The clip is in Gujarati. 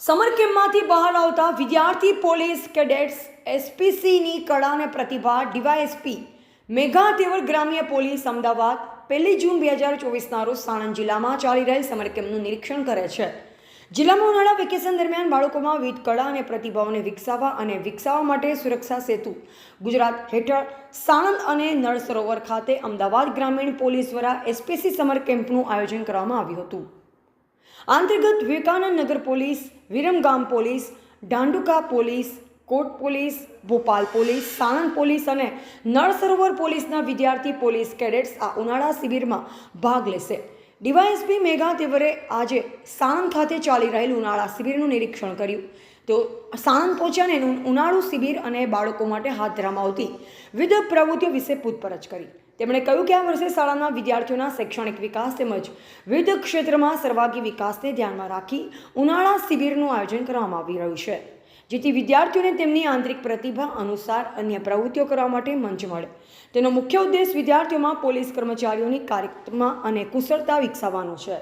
સમર કેમ્પમાંથી બહાર આવતા વિદ્યાર્થી પોલીસ કેડેટ્સ એસપીસીની કળા અને પ્રતિભા ડીવાયએસપી મેઘા તેવર ગ્રામ્ય પોલીસ અમદાવાદ પહેલી જૂન બે હજાર ચોવીસના રોજ સાણંદ જિલ્લામાં ચાલી રહેલ સમર કેમ્પનું નિરીક્ષણ કરે છે. જિલ્લામાં ઉનાળા વેકેશન દરમિયાન બાળકોમાં વિવિધ કળા અને પ્રતિભાઓને વિકસાવવા અને વિકસાવવા માટે સુરક્ષા સેતુ ગુજરાત હેઠળ સાણંદ અને નળ સરોવર ખાતે અમદાવાદ ગ્રામીણ પોલીસ દ્વારા એસપીસી સમર કેમ્પનું આયોજન કરવામાં આવ્યું હતું. અંતર્ગત Vivekananda Nagar police, Viramgam police, Dhandhuka police, Kot police, Bhopal police, Sanand police અને નળ સરોવર પોલીસના વિદ્યાર્થી પોલીસ કેડેટ્સ આ ઉનાળા શિબિરમાં ભાગ લેશે. ડીવાયએસપી મેઘા તેવરે આજે સાણંદ ખાતે ચાલી રહેલ ઉનાળા શિબિરનું નિરીક્ષણ કર્યું. તેઓ સાણંદ પહોંચ્યા એનું ઉનાળુ શિબિર અને બાળકો માટે હાથ ધરવામાં આવતી વિવિધ પ્રવૃત્તિઓ વિશે પૂછપરછ કરી. તેમણે કહ્યું કે આ વર્ષે શાળાના વિદ્યાર્થીઓના શૈક્ષણિક વિકાસ તેમજ વિવિધ ક્ષેત્રમાં સર્વાગી વિકાસને ધ્યાનમાં રાખી ઉનાળા શિબિરનું આયોજન કરવામાં આવી રહ્યું છે, જેથી વિદ્યાર્થીઓને તેમની આંતરિક પ્રતિભા અનુસાર અન્ય પ્રવૃત્તિઓ કરવા માટે મંચ મળે. તેનો મુખ્ય ઉદ્દેશ વિદ્યાર્થીઓમાં પોલીસ કર્મચારીઓની કાર્યક્રમમાં અને કુશળતા વિકસાવવાનો છે.